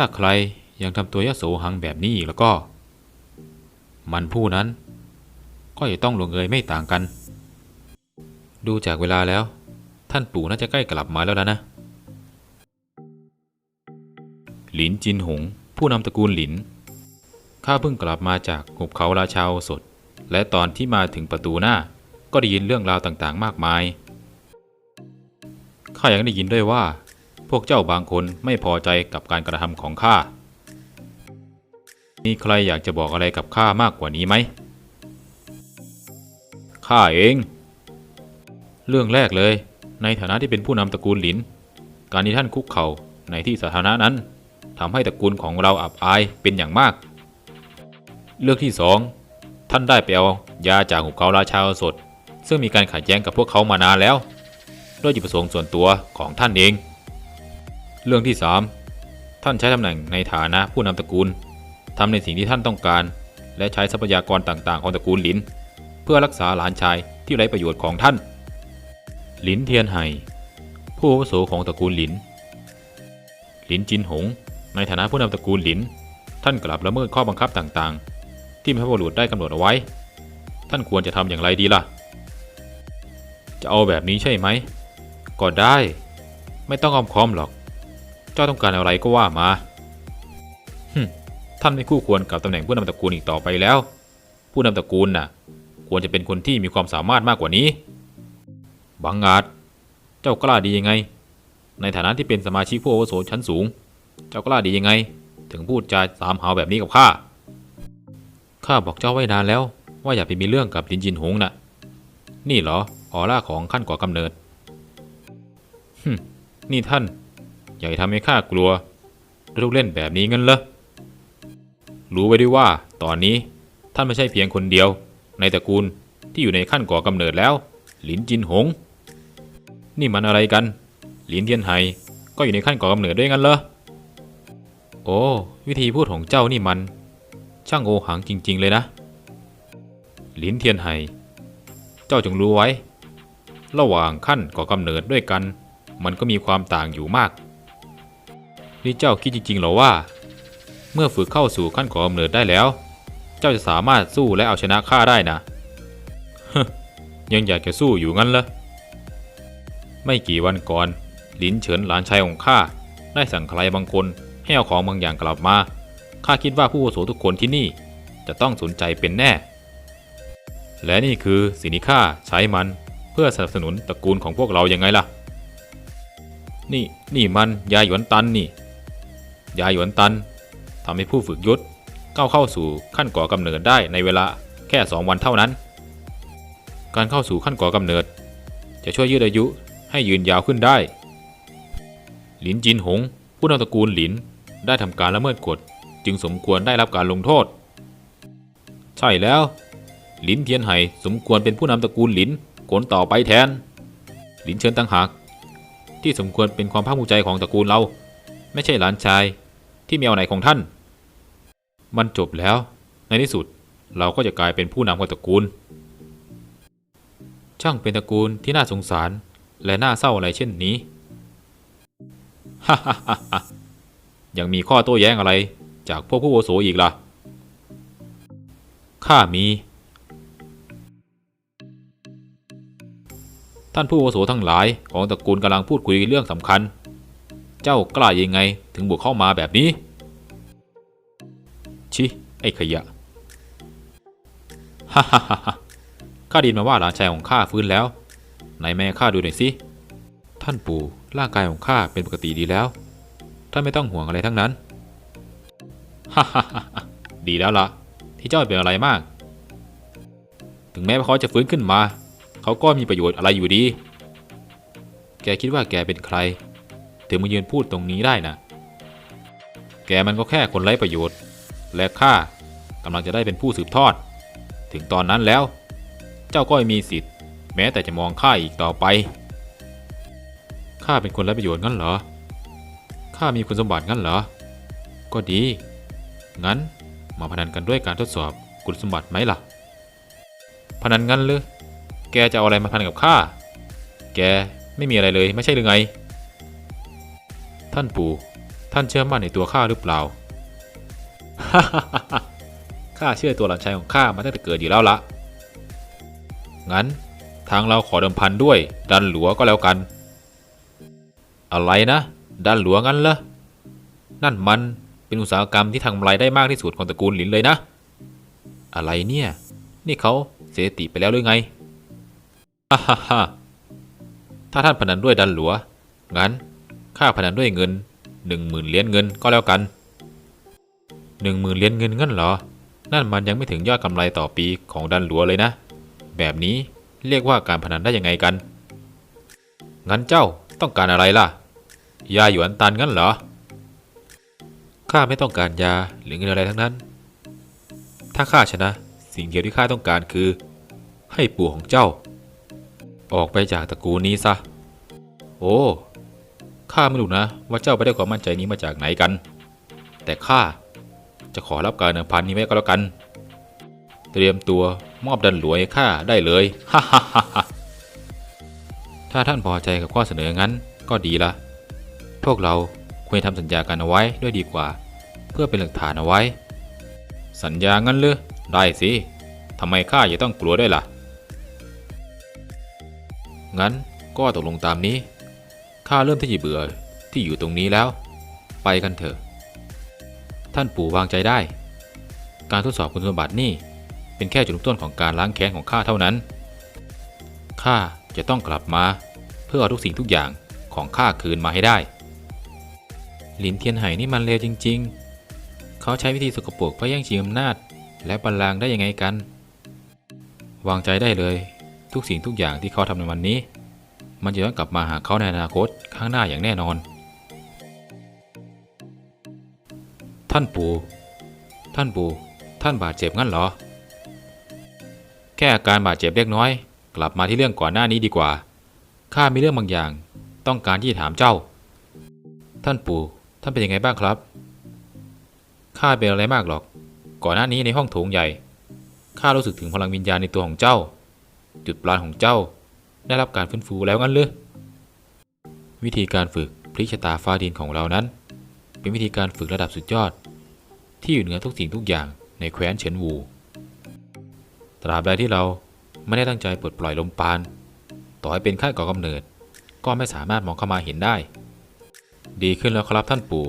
ถ้าใครยังทำตัวยโสหังแบบนี้อีกแล้วก็ มันผู้นั้น ก็จะต้องลงเอยไม่ต่างกัน ดูจากเวลาแล้ว ท่านปู่น่าจะใกล้กลับมาแล้วนะนะ หลินจินหง ผู้นำตระกูลหลิน ข้าเพิ่งกลับมาจากหุบเขาราชาสถและตอนที่มาถึงประตูหน้า ก็ได้ยินเรื่องราวต่างๆ มากมาย ข้ายังได้ยินด้วยว่า พวกเจ้าบางคนไม่พอใจกับการกระทำของข้า มีใครอยากจะบอกอะไรกับข้ามากกว่านี้ไหม ข้าเอง เรื่องแรกเลย ในฐานะที่เป็นผู้นำตระกูลหลิน การที่ท่านคุกเข่าในที่สาธารณะนั้นทำให้ตระกูลของเราอับอายเป็นอย่างมาก เรื่องที่สองท่านได้ไปเอายาจากหุบเขาราชาสถซึ่งมีการขัดแย้งกับพวกเขามานานแล้ว ด้วยจุดประสงค์ส่วนตัวของท่านเอง เรื่องที่สามท่านใช้ตำแหน่งในฐานะผู้นำตระกูลทำในสิ่งที่ท่านต้องการ และใช้ทรัพยากรต่างๆ ของตระกูลหลิน เพื่อรักษาหลานชายที่ไร้ประโยชน์ของท่าน หลินเทียนไห่ผู้อาวุโสของตระกูลหลิน หลินจินหง ในฐานะผู้นำตระกูลหลิน ท่านกลับละเมิดข้อบังคับต่างๆ ที่พระบุรุษได้กำหนดเอาไว้ ท่านควรจะทำอย่างไรดีล่ะ จะเอาแบบนี้ใช่ไหม ก็ได้ ไม่ต้องอ้อมค้อมหรอก จ้าต้องการอะไรก็ว่ามาฮึท่านไม่คู่ควรกับตำแหน่งผู้นำตระกูลอีกต่อไปแล้ว ผู้นำตระกูลน่ะ ควรจะเป็นคนที่มีความสามารถมากกว่านี้ บังอาจ เจ้ากล้าดียังไง ในฐานะที่เป็นสมาชิกผู้อาวุโสชั้นสูง เจ้ากล้าดียังไง ถึงพูดจาสามหาวแบบนี้กับข้า ข้าบอกเจ้าไว้นานแล้ว ว่าอย่าไปมีเรื่องกับลินจินหงน่ะ นี่เหรอออร่าของขั้นก่อกำเนิดฮึนี่ท่าน อย่าทำให้ข้ากลัวลูกเล่นแบบนี้งั้นเหรอรู้ไว้ด้วยว่าตอนนี้ท่านไม่ใช่เพียงคนเดียว ในตระกูลที่อยู่ในขั้นก่อกำเนิดแล้ว หลินจินหง นี่มันอะไรกัน หลินเทียนไฮก็อยู่ในขั้นก่อกำเนิดด้วยงั้นเหรอโอ้วิธีพูดของเจ้านี่มัน ช่างโอหังจริง ๆ เลยนะ หลินเทียนไฮเจ้าจงรู้ไว้ ระหว่างขั้นก่อกำเนิดด้วยกัน มันก็มีความต่างอยู่มาก นี่เจ้าคิดจริงๆหรอว่า เมื่อฝึกเข้าสู่ขั้นก่อกำเนิดได้แล้ว เจ้าจะสามารถสู้และเอาชนะข้าได้นะยังอยากจะสู้อยู่งั้นเหรอไม่กี่วันก่อน หลินเฉินหลานชายของข้าได้สั่งใครบางคนให้เอาของบางอย่างกลับมาข้าคิดว่าผู้โสทุกคนที่นี่ จะต้องสนใจเป็นแน่ และนี่คือสิ่งที่ข้าใช้มันเพื่อสนับสนุนตระกูลของพวกเรายังไงล่ะ นี่นี่มันยาหยวนตันนี่ ยาหยวนตันทำให้ผู้ฝึกยุทธก้าวเข้าสู่ขั้นก่อกำเนิดได้ในเวลาแค่ 2 วันเท่านั้น การเข้าสู่ขั้นก่อกำเนิด จะช่วยยืดอายุให้ยืนยาวขึ้นได้ หลินจินหง ผู้นำตระกูลหลินได้ทำการละเมิดกฎจึงสมควรได้รับการลงโทษ ใช่แล้ว หลินเทียนไห่สมควรเป็นผู้นำตระกูลหลินคนต่อไปแทน หลินเชิญตั้งหากที่สมควรเป็นความภาคภูมิใจของตระกูลเรา ไม่ใช่หลานชาย ที่มีเอาไหนของท่าน มันจบแล้ว ในที่สุดเราก็จะกลายเป็นผู้นำของตระกูล ช่างเป็นตระกูลที่น่าสงสารและน่าเศร้าอะไรเช่นนี้ฮ่าฮ่าฮ่ายังมีข้อโต้แย้งอะไรจากพวกผู้อาวุโสอีกล่ะ ข้ามี ท่านผู้อาวุโสทั้งหลายของตระกูลกำลังพูดคุยเรื่องสำคัญ เจ้ากล้ายังไงถึงบุกเข้ามาแบบนี้ ชิ ไอ้ขยะ ฮ่าฮ่าฮ่าข้าดินมาว่าหลานชายของข้าฟื้นแล้ว ไหนแม่ข้าดูหน่อยสิ ท่านปู่ร่างกายของข้าเป็นปกติดีแล้ว ท่านไม่ต้องห่วงอะไรทั้งนั้น ฮ่าฮ่าฮ่าดีแล้วล่ะ ที่เจ้าไม่เป็นอะไรมาก ถึงแม้ว่าเขาจะฟื้นขึ้นมา เขาก็มีประโยชน์อะไรอยู่ดี แกคิดว่าแกเป็นใคร ถึงมายืนพูดตรงนี้ได้นะ แกมันก็แค่คนไร้ประโยชน์ และข้ากำลังจะได้เป็นผู้สืบทอด ถึงตอนนั้นแล้ว เจ้าก็ไม่มีสิทธิ์ แม้แต่จะมองข้าอีกต่อไป ข้าเป็นคนไร้ประโยชน์งั้นเหรอ ข้ามีคุณสมบัติงั้นเหรอ ก็ดี งั้นมาพนันกันด้วยการทดสอบคุณสมบัติไหมล่ะ พนันงั้นหรือแกจะเอาอะไรมาพนันกับข้า แกไม่มีอะไรเลยไม่ใช่หรือไง ท่านปู่ ท่านเชื่อมั่นในตัวข้าหรือเปล่าข้าเชื่อตัวหลานชายของข้ามาตั้งแต่เกิดอยู่แล้วละงั้นทางเราขอเดิมพันด้วย ดันหลัวก็แล้วกัน อะไรนะ ดันหลัวงั้นเหรอ นั่นมันเป็นอุตสาหกรรมที่ทำรายได้มากที่สุดของตระกูลหลินเลยนะ อะไรเนี่ย นี่เขาเสียติไปแล้วหรือไงฮ่าฮ่าฮ่าถ้าท่านพนันด้วยดันหลัว งั้น ข้าพนันด้วยเงินหนึ่งหมื่นเหรียญเงินก็แล้วกันหนึ่งหมื่นเหรียญเงินงั้นเหรอ นั่นมันยังไม่ถึงยอดกำไรต่อปีของดันหลัวเลยนะ แบบนี้เรียกว่าการพนันได้ยังไงกัน งั้นเจ้าต้องการอะไรล่ะ ยาหยวนตันงั้นเหรอ ข้าไม่ต้องการยาหรือเงินอะไรทั้งนั้น ถ้าข้าชนะ สิ่งเดียวที่ข้าต้องการคือ ให้ปู่ของเจ้า ออกไปจากตระกูลนี้ซะ โอ้ ข้าไม่รู้นะ ว่าเจ้าไปได้ความมั่นใจนี้มาจากไหนกัน แต่ข้าจะขอรับการเดิมพันนี้ไว้ก็แล้วกัน เตรียมตัวมอบดันหลวงให้ข้าได้เลยฮ่าฮ่าฮ่าฮ่าถ้าท่านพอใจกับข้อเสนองั้นก็ดีละ พวกเราควรทำสัญญากันเอาไว้ด้วยดีกว่า เพื่อเป็นหลักฐานเอาไว้ สัญญางั้นหรือได้สิทำไมข้าจะต้องกลัวด้วยล่ะ งั้นก็ตกลงตามนี้ ข้าเริ่มที่จะเบื่อที่อยู่ตรงนี้แล้ว ไปกันเถอะ ท่านปู่วางใจได้ การทดสอบคุณสมบัตินี่ เป็นแค่จุดเริ่มต้นของการล้างแค้นของข้าเท่านั้น ข้าจะต้องกลับมาเพื่อเอาทุกสิ่งทุกอย่างของข้าคืนมาให้ได้ หลินเทียนไห่นี่มันเลวจริง ๆ เขาใช้วิธีสกปรกเพื่อแย่งชิงอำนาจ และบัลลังก์ได้ยังไงกัน วางใจได้เลย ทุกสิ่งทุกอย่างที่เขาทำในวันนี้ มันจะต้องกลับมาหาเขาในอนาคตข้างหน้าอย่างแน่นอน ท่านปู่ ท่านปู่ ท่านบาดเจ็บงั้นเหรอ แค่อาการบาดเจ็บเล็กน้อย กลับมาที่เรื่องก่อนหน้านี้ดีกว่า ข้ามีเรื่องบางอย่าง ต้องการที่จะถามเจ้า ท่านปู่ ท่านเป็นยังไงบ้างครับ ข้าเป็นอะไรมากหรอก ก่อนหน้านี้ในห้องโถงใหญ่ ข้ารู้สึกถึงพลังวิญญาณในตัวของเจ้า จุดปราณของเจ้า ได้รับการฟื้นฟูแล้วงั้นหรือวิธีการฝึกพลิกชะตาฟ้าดินของเรานั้น เป็นวิธีการฝึกระดับสุดยอด ที่อยู่เหนือทุกสิ่งทุกอย่างในแคว้นเฉินวูตราบใดที่เราไม่ได้ตั้งใจปลดปล่อยลมปาณต่อให้เป็นค่ายก่อกำเนิด ก็ไม่สามารถมองเข้ามาเห็นได้ ดีขึ้นแล้วครับท่านปู่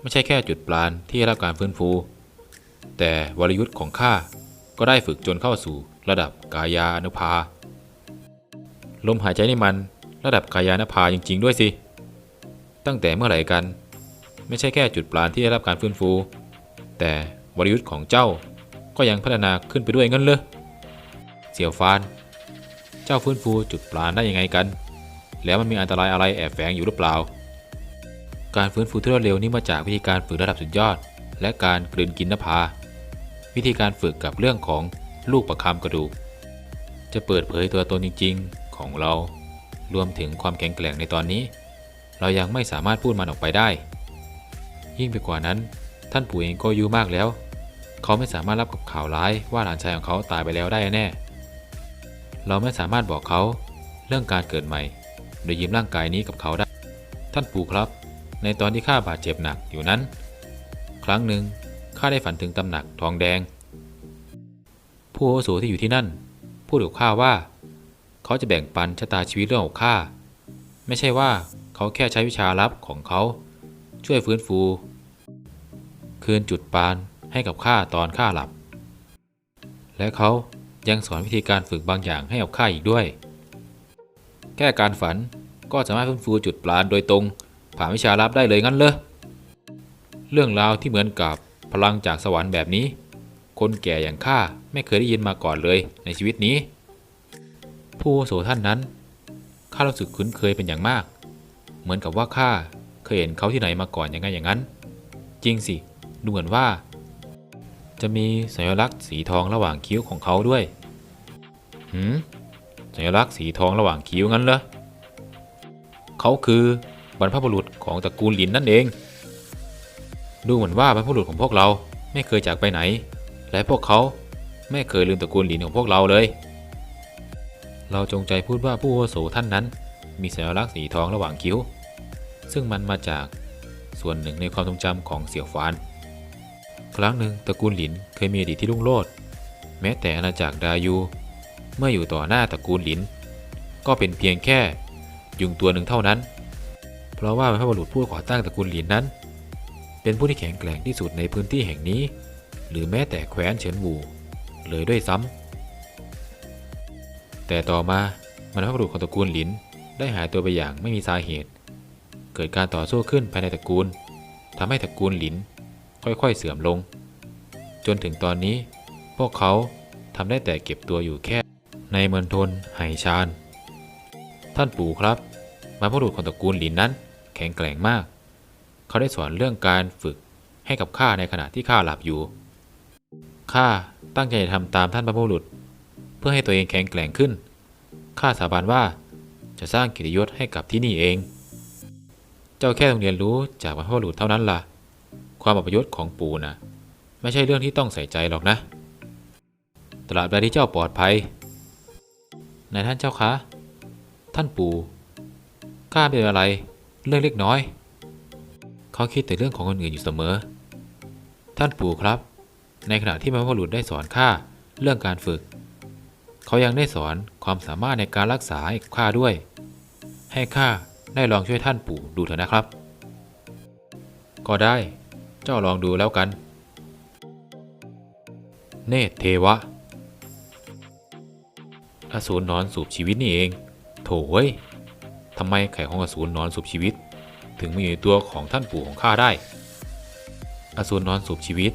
ไม่ใช่แค่จุดปราณที่ได้รับการฟื้นฟู แต่วรยุทธ์ของข้าก็ได้ฝึกจนเข้าสู่ระดับกายานุภา ลมหายใจนี่มันระดับกายานภาจริง ๆ ด้วยสิ ตั้งแต่เมื่อไหร่กัน ไม่ใช่แค่จุดปราณที่ได้รับการฟื้นฟู แต่วรยุทธ์ของเจ้าก็ยังพัฒนาขึ้นไปด้วยงั้นเลยเสี่ยวฟาน เจ้าฟื้นฟูจุดปราณได้ยังไงกัน แล้วมันมีอันตรายอะไรแอบแฝงอยู่หรือเปล่า การฟื้นฟูที่รวดเร็วนี้มาจากวิธีการฝึกระดับสุดยอด และการกลืนกินนภา วิธีการฝึกกับเรื่องของลูกประคำกระดูก จะเปิดเผยตัวตนจริง ๆ ของเรา รวมถึงความแข็งแกร่งในตอนนี้ เรายังไม่สามารถพูดมันออกไปได้ ยิ่งไปกว่านั้น ท่านปู่เองก็อายุมากแล้ว เขาไม่สามารถรับกับข่าวร้ายว่าหลานชายของเขาตายไปแล้วได้แน่ เราไม่สามารถบอกเขาเรื่องการเกิดใหม่ โดยยืมร่างกายนี้กับเขาได้ ท่านปู่ครับ ในตอนที่ข้าบาดเจ็บหนักอยู่นั้น ครั้งหนึ่งข้าได้ฝันถึงตำหนักทองแดง ผู้อาวุโสที่อยู่ที่นั่น พูดกับข้าว่า เขาจะแบ่งปันชะตาชีวิตเรื่องของข้าไม่ใช่ว่าเขาแค่ใช้วิชาลับของเขา ช่วยฟื้นฟู คืนจุดปานให้กับข้าตอนข้าหลับ และเขายังสอนวิธีการฝึกบางอย่างให้กับข้าอีกด้วย แค่การฝันก็สามารถฟื้นฟูจุดปาณโดยตรง ผ่านวิชาลับได้เลยงั้นเลยเรื่องราวที่เหมือนกับพลังจากสวรรค์แบบนี้ คนแก่อย่างข้าไม่เคยได้ยินมาก่อนเลยในชีวิตนี้ ผู้อาโสท่านนั้นข้ารู้สึกคุ้นเคยเป็นอย่างมาก เหมือนกับว่าข้าเคยเห็นเขาที่ไหนมาก่อนอย่างไงอย่างนั้น จริงสิดูเหมือนว่า จะมีสัญลักษณ์สีทองระหว่างคิ้วของเขาด้วยหืมสัญลักษณ์สีทองระหว่างคิ้วงั้นเหรอเขาคือบรรพบุรุษของตระกูลหลินนั่นเอง ดูเหมือนว่าบรรพบุรุษของพวกเราไม่เคยจากไปไหน และพวกเขาไม่เคยลืมตระกูลหลินของพวกเราเลย เราจงใจพูดว่าผู้อาวุโสท่านนั้น มีสัญลักษณ์สีทองระหว่างคิ้ว ซึ่งมันมาจากส่วนหนึ่งในความทรงจำของเสี่ยวฟาน ครั้งหนึ่งตระกูลหลินเคยมีอดีตที่รุ่งโรจน์แม้แต่อาณาจักรดายู เมื่ออยู่ต่อหน้าตระกูลหลิน ก็เป็นเพียงแค่ ยุงตัวหนึ่งเท่านั้น เพราะว่าบรรพบุรุษผู้ก่อตั้งตระกูลหลินนั้น เป็นผู้ที่แข็งแกร่งที่สุดในพื้นที่แห่งนี้ หรือแม้แต่แคว้นเฉินวูเลยด้วยซ้ำ แต่ต่อมาบรรพบุรุษของตระกูลหลินได้หายตัวไปอย่างไม่มีสาเหตุ เกิดการต่อสู้ขึ้นภายในตระกูลทำให้ตระกูลหลินค่อยๆเสื่อมลง จนถึงตอนนี้พวกเขาทำได้แต่เก็บตัวอยู่แค่ ในเมืองทนไหชาน ท่านปู่ครับบรรพบุรุษของตระกูลหลินนั้น แข็งแกร่งมาก เขาได้สอนเรื่องการฝึกให้กับข้าในขณะที่ข้าหลับอยู่ข้าตั้งใจจะทำตามท่านบรรพบุรุษ พื่อให้ตัวเองแข็งแกร่งขึ้น ข้าสาบานว่าจะสร้างกิตยศให้กับที่นี่เอง เจ้าแค่ต้องเรียนรู้จากบรรพบุรุษเท่านั้นล่ะ ความอัปยศของปู่นะไม่ใช่เรื่องที่ต้องใส่ใจหรอกนะตราบใดที่เจ้าปลอดภัย นายท่านเจ้าคะ ท่านปู่ ข้าเป็นอะไร เรื่องเล็กน้อย เขาคิดแต่เรื่องของคนอื่นอยู่เสมอ ท่านปู่ครับ ในขณะที่บรรพบุรุษได้สอนข้าเรื่องการฝึก เขายังได้สอนความสามารถในการรักษาให้ข้าด้วย ให้ข้าได้ลองช่วยท่านปู่ดูเถอะนะครับ ก็ได้ เจ้าลองดูแล้วกัน เนตเทวะ อสูรนอนสูบชีวิตนี่เอง โถ่เว้ยทำไมไข่ของอสูรนอนสูบชีวิต ถึงมาอยู่ในตัวของท่านปู่ของข้าได้ อสูรนอนสูบชีวิต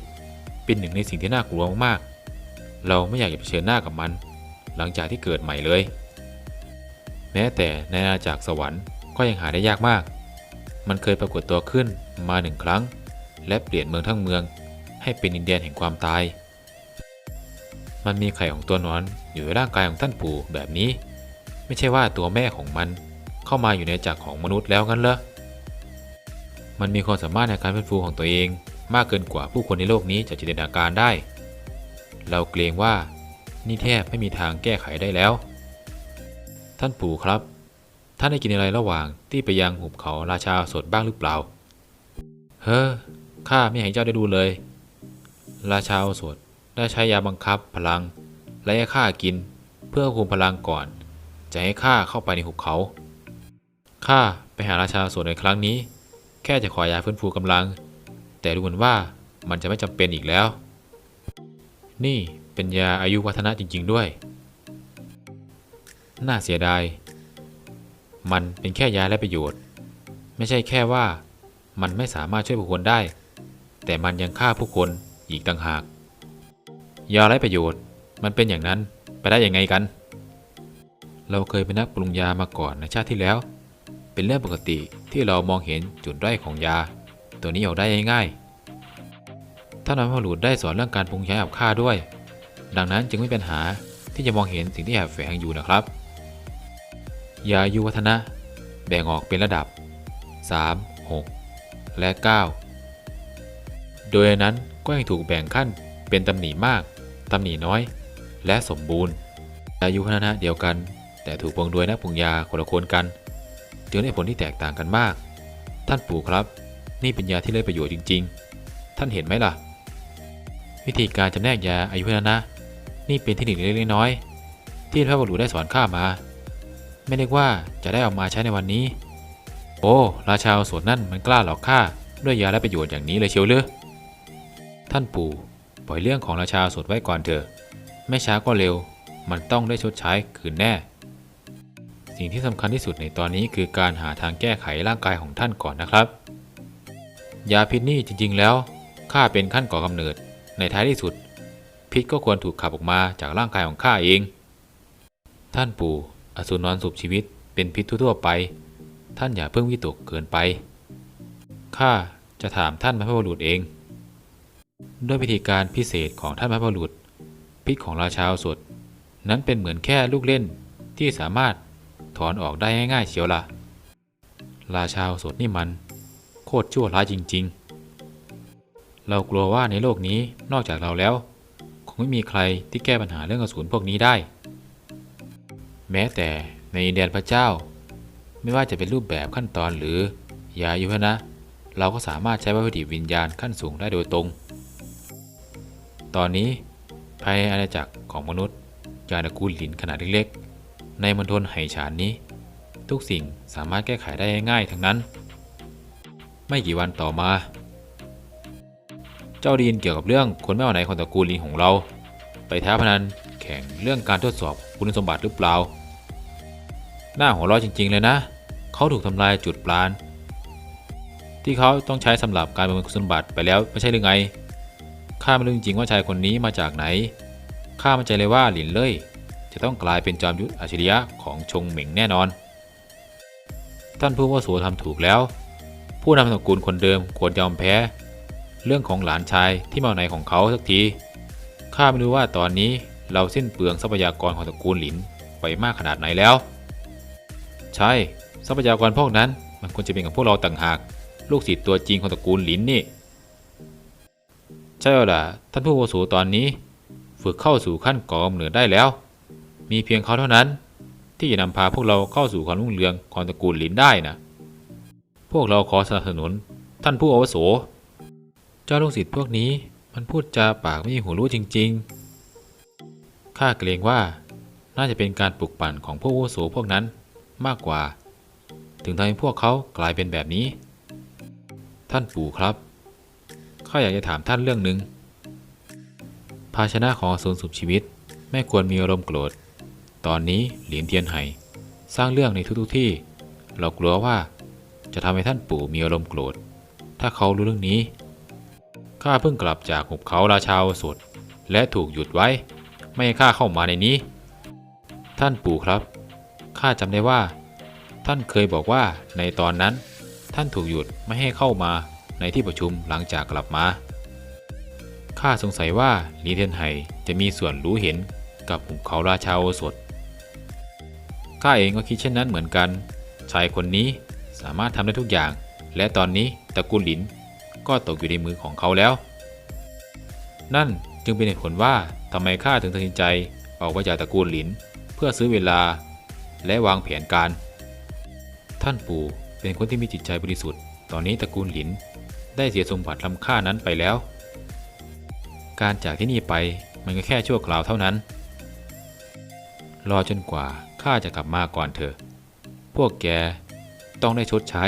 เป็นหนึ่งในสิ่งที่น่ากลัวมากๆ เราไม่อยากจะเผชิญหน้ากับมัน หลังจากที่เกิดใหม่เลย แม้แต่ในอาณาจักรสวรรค์ก็ยังหาได้ยากมาก มันเคยปรากฏตัวขึ้นมาหนึ่งครั้ง และเปลี่ยนเมืองทั้งเมือง ให้เป็นดินแดนแห่งความตาย มันมีไข่ของตัวนอนอยู่ในร่างกายของท่านปู่แบบนี้ ไม่ใช่ว่าตัวแม่ของมันเข้ามาอยู่ในจักรของมนุษย์แล้วงั้นเหรอ มันมีความสามารถในการฟื้นฟูของตัวเอง มากเกินกว่าผู้คนในโลกนี้จะจินตนาการได้ เราเกรงว่า นี่แทบไม่มีทางแก้ไขได้แล้ว ท่านปู่ครับ ท่านได้กินอะไรระหว่างที่ไปยังหุบเขาราชาสดบ้างหรือเปล่า เฮ้อ ข้าไม่ให้เจ้าได้ดูเลย ราชาสถได้ใช้ยาบังคับพลัง และให้ข้ากินเพื่อคุมพลังก่อน จะให้ข้าเข้าไปในหุบเขา ข้าไปหาราชาสถในครั้งนี้ แค่จะขอยาฟื้นฟูกำลัง แต่ดูเหมือนว่ามันจะไม่จำเป็นอีกแล้ว นี่ เป็นยาอายุวัฒนะจริง ๆ ด้วย น่าเสียดาย มันเป็นแค่ยาและประโยชน์ ไม่ใช่แค่ว่ามันไม่สามารถช่วยผู้คนได้ แต่มันยังฆ่าผู้คนอีกต่างหาก ยาไร้ประโยชน์ มันเป็นอย่างนั้นไปได้ยังไงกัน เราเคยเป็นนักปรุงยามาก่อนในชาติที่แล้ว เป็นเรื่องปกติที่เรามองเห็นจุดด้อยของยา ตัวนี้ออกได้ง่ายๆท่านนพบุรุษได้สอนเรื่องการปรุงยากับข้าด้วย ดังนั้นจึงไม่เป็นหาที่จะมองเห็นสิ่งที่แอบแฝงอยู่นะครับยาอายุวัฒนะ แบ่งออกเป็นระดับ 3 6 และ 9 โดยนั้นก็ยังถูกแบ่งขั้นเป็นตำหนิมาก ตำหนิน้อย และสมบูรณ์อายุวัฒนะเดียวกัน แต่ถูกปรุงโดยนักปรุงยาคนละคนกัน จึงได้ผลที่แตกต่างกันมาก ท่านปู่ครับ นี่เป็นยาที่ไร้ประโยชน์จริง ๆ ท่านเห็นไหมล่ะ วิธีการจำแนกยาอายุวัฒนะ นี่เป็นเทคนิคเล็กๆน้อยๆที่พระบุรุษได้สอนข้ามา ไม่ได้ว่าจะได้เอามาใช้ในวันนี้ โอ้ราชาสถนั่นมันกล้าหลอกข้าด้วยยาและประโยชน์อย่างนี้เลยเชียวหรือท่านปู่ปล่อยเรื่องของราชาโอสถไว้ก่อนเถอะ ไม่ช้าก็เร็ว มันต้องได้ชดใช้คืนแน่ สิ่งที่สำคัญที่สุดในตอนนี้คือการหาทางแก้ไขร่างกายของท่านก่อนนะครับ ยาพิษนี่จริงๆแล้วข้าเป็นขั้นก่อกำเนิดในท้ายที่สุด พิษก็ควรถูกขับออกมาจากร่างกายของข้าเอง ท่านปู่อสูรนอนสูบชีวิตเป็นพิษทั่วๆไป ท่านอย่าเพิ่งวิตกเกินไป ข้าจะถามท่านบรรพบุรุษเอง ด้วยวิธีการพิเศษของท่านบรรพบุรุษ พิษของราชาโอสถนั้นเป็นเหมือนแค่ลูกเล่นที่สามารถถอนออกได้ง่ายๆเชียวละราชาโอสถนี่มัน โคตรชั่วร้ายจริง ๆ เรากลัวว่าในโลกนี้นอกจากเราแล้ว ไม่มีใครที่แก้ปัญหาเรื่องอสูรพวกนี้ได้ แม้แต่ในแดนพระเจ้า ไม่ว่าจะเป็นรูปแบบขั้นตอนหรือยายุวนะ เราก็สามารถใช้วัตถุดิบวิญญาณขั้นสูงได้โดยตรง ตอนนี้ภายในอาณาจักรของมนุษย์ยานตระกูลหลินขนาดเล็กๆ ในมณฑลไหฉานนี้ ทุกสิ่งสามารถแก้ไขได้ง่ายๆทั้งนั้น ไม่กี่วันต่อมา เจ้าไดีนเกี่ยวกับเรื่องคนไม่เอาไหนของตระกูลลินของเรา ไปท้าพนันแข่งเรื่องการทดสอบคุณสมบัติหรือเปล่า หน้าหัวเร้อจริง ๆ เลยนะ เขาถูกทำลายจุดปราณที่เขาต้องใช้สำหรับการประเมินคุณสมบัติไปแล้วไม่ใช่หรือไง ข้าไม่รู้จริงๆว่าชายคนนี้มาจากไหน ข้ามั่นใจเลยว่าหลินเล่ยจะต้องกลายเป็นจอมยุทธอัจฉริยะของชงเหมิงแน่นอน ท่านผู้ว่าโสทำถูกแล้ว ผู้นำตระกูลคนเดิมควรยอมแพ้ เรื่องของหลานชายที่มาไหนของเขาสักที ข้าไม่รู้ว่าตอนนี้เราสิ้นเปลืองทรัพยากรของตระกูลหลินไปมากขนาดไหนแล้ว ใช่ ทรัพยากรพวกนั้น มันควรจะเป็นของพวกเราต่างหาก ลูกศิษย์ตัวจริงของตระกูลหลินนี่ ใช่แล้วล่ะ ท่านผู้อาวุโสตอนนี้ ฝึกเข้าสู่ขั้นกอกำเนิดได้แล้ว มีเพียงเขาเท่านั้น ที่จะนำพาพวกเราเข้าสู่ความรุ่งเรืองของตระกูลหลินได้นะพวกเราขอสนับสนุนท่านผู้อาวุโส จ้าลูกศิษย์พวกนี้มันพูดจาปากไม่มีหูรู้จริง ๆ ข้าเกรงว่าน่าจะเป็นการปลุกปั่นของพวกวุโสพวกนั้นมากกว่า ถึงทำให้พวกเขากลายเป็นแบบนี้ ท่านปู่ครับ ข้าอยากจะถามท่านเรื่องหนึ่ง ภาชนะของอสูรสุบชีวิต ไม่ควรมีอารมณ์โกรธ ตอนนี้เหรียญเทียนไห่สร้างเรื่องในทุกๆที่ เรากลัวว่าจะทำให้ท่านปู่มีอารมณ์โกรธ ถ้าเขารู้เรื่องนี้ ข้าเพิ่งกลับจากหุบเขาราชาสดและถูกหยุดไว้ ไม่ให้ข้าเข้ามาในนี้ ท่านปู่ครับ ข้าจำได้ว่า ท่านเคยบอกว่าในตอนนั้น ท่านถูกหยุดไม่ให้เข้ามาในที่ประชุมหลังจากกลับมา ข้าสงสัยว่าลีเทนไห่จะมีส่วนรู้เห็นกับหุบเขาราชาโอสถ ข้าเองก็คิดเช่นนั้นเหมือนกัน ชายคนนี้สามารถทำได้ทุกอย่าง และตอนนี้ตระกูลหลิน ก็ตกอยู่ในมือของเขาแล้ว นั่นจึงเป็นเหตุผลว่าทำไมข้าถึงตัดสินใจออกไปจากตระกูลหลิน เพื่อซื้อเวลาและวางแผนการ ท่านปู่เป็นคนที่มีจิตใจบริสุทธิ์ ตอนนี้ตระกูลหลินได้เสียสมบัติล้ำค่านั้นไปแล้ว การจากที่นี่ไปมันก็แค่ชั่วคราวเท่านั้น รอจนกว่าข้าจะกลับมาก่อนเถอะ พวกแกต้องได้ชดใช้